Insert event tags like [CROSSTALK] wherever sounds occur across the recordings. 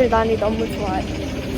오늘 날이 너무 좋아요.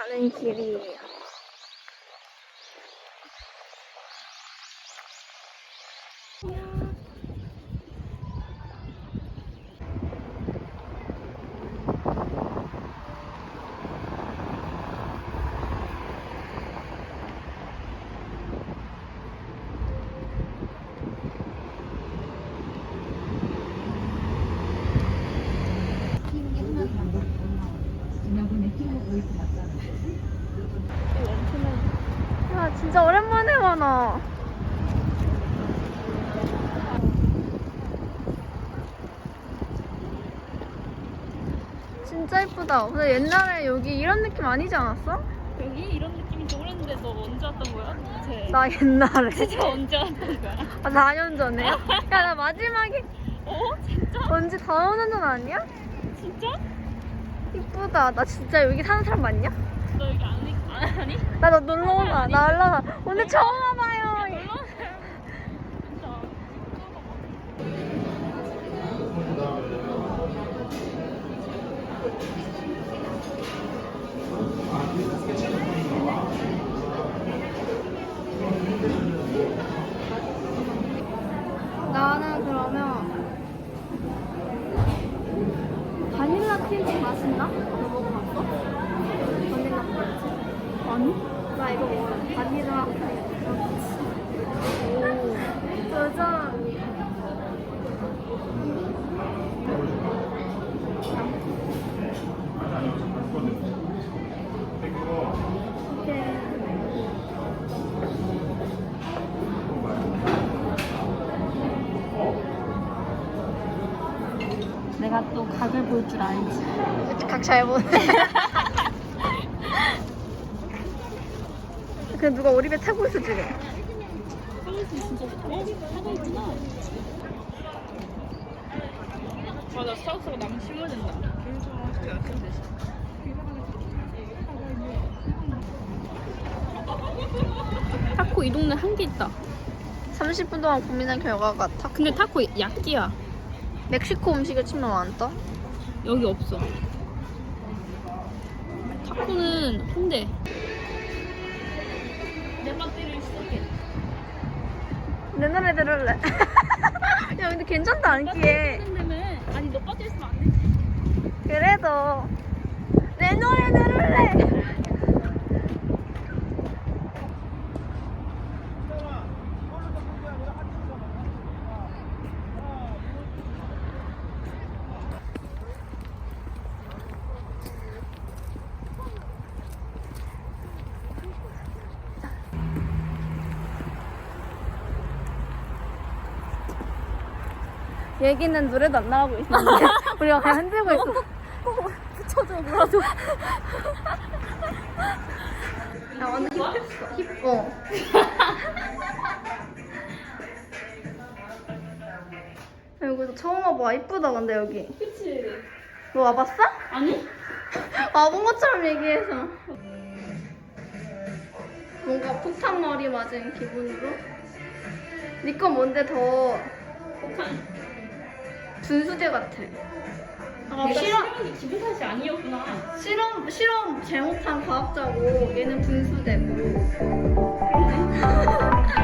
만나러 가는 길 진짜 오랜만에 와나. 진짜 예쁘다. 근데 옛날에 여기 이런 느낌 아니지 않았어? 여기 이런 느낌인지 오랬는데 너 언제 왔던 거야? 도대체? 나 옛날에. [LAUGHS] 진짜 언제 왔던 거야? 아, 4년 전에? 야, 나 마지막에 어? 진짜? 언제 4년 전 아니야? 진짜? 이쁘다. 나 진짜 여기 사는 사람 맞냐? 너 여기 안, 안 하니? 나 너 놀러 오나? 나 올라가. 오늘 처음 와봐요. 나는 그러면 바닐라 틴트 맛있나? 내가 또 각을 볼 줄 알지. 각 잘 보네. [LAUGHS] 그 누가 우리 배 타고 있어 지금. 어? 맞아, 스타벅스가 나무 심어야 된다. 타코 이 동네 한 개 있다. 30분 동안 고민한 결과가 타 근데 타코 약기야. 멕시코 음식을 치면 안 떠? 여기 없어. 타코는 홍대. 내 배터리를 시작해. 내 노래 들을래. [LAUGHS] 야 근데 괜찮다 안기에. 아니 너 빠져 있으면 안 되지. 그래도 내 노래 들을래. 얘기는 노래도 안 나가고 있었는데 [LAUGHS] 우리가 그냥 흔들고 있어. 붙여줘, 물어줘. 야, 완전 힙했어. 힙어. 여기서 처음 와봐. 이쁘다, 근데 여기. 그치. 너 와봤어? 아니? [LAUGHS] 와본 것처럼 얘기해서. 뭔가 폭탄 머리 맞은 기분으로. 네거 뭔데 더 폭탄. 분수대 같아. 아. 실험이 기분 탓이 아니었구나. 실험 실험 잘못한 과학자고 얘는 분수대고. [LAUGHS]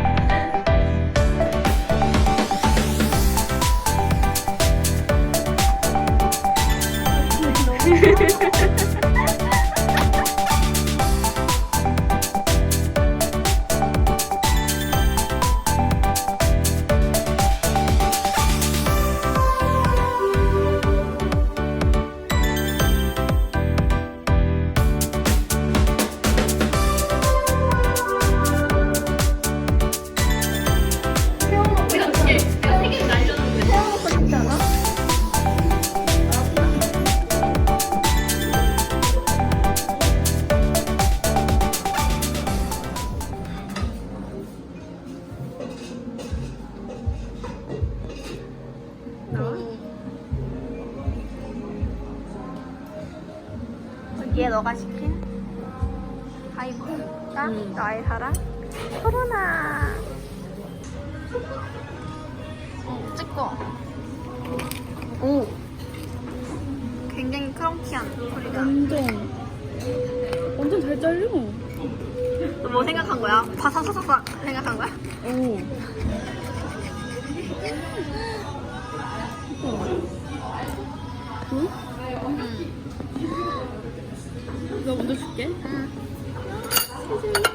여기에 너가 시킨 하이볼과 너의 사랑 코로나 어, 찍고 오 굉장히 크런키한 소리가 완전. 완전 잘 잘려. 너 뭐 생각한 거야? 바사사사사 생각한 거야? 오. 응? 나 먼저 줄게. 응 사실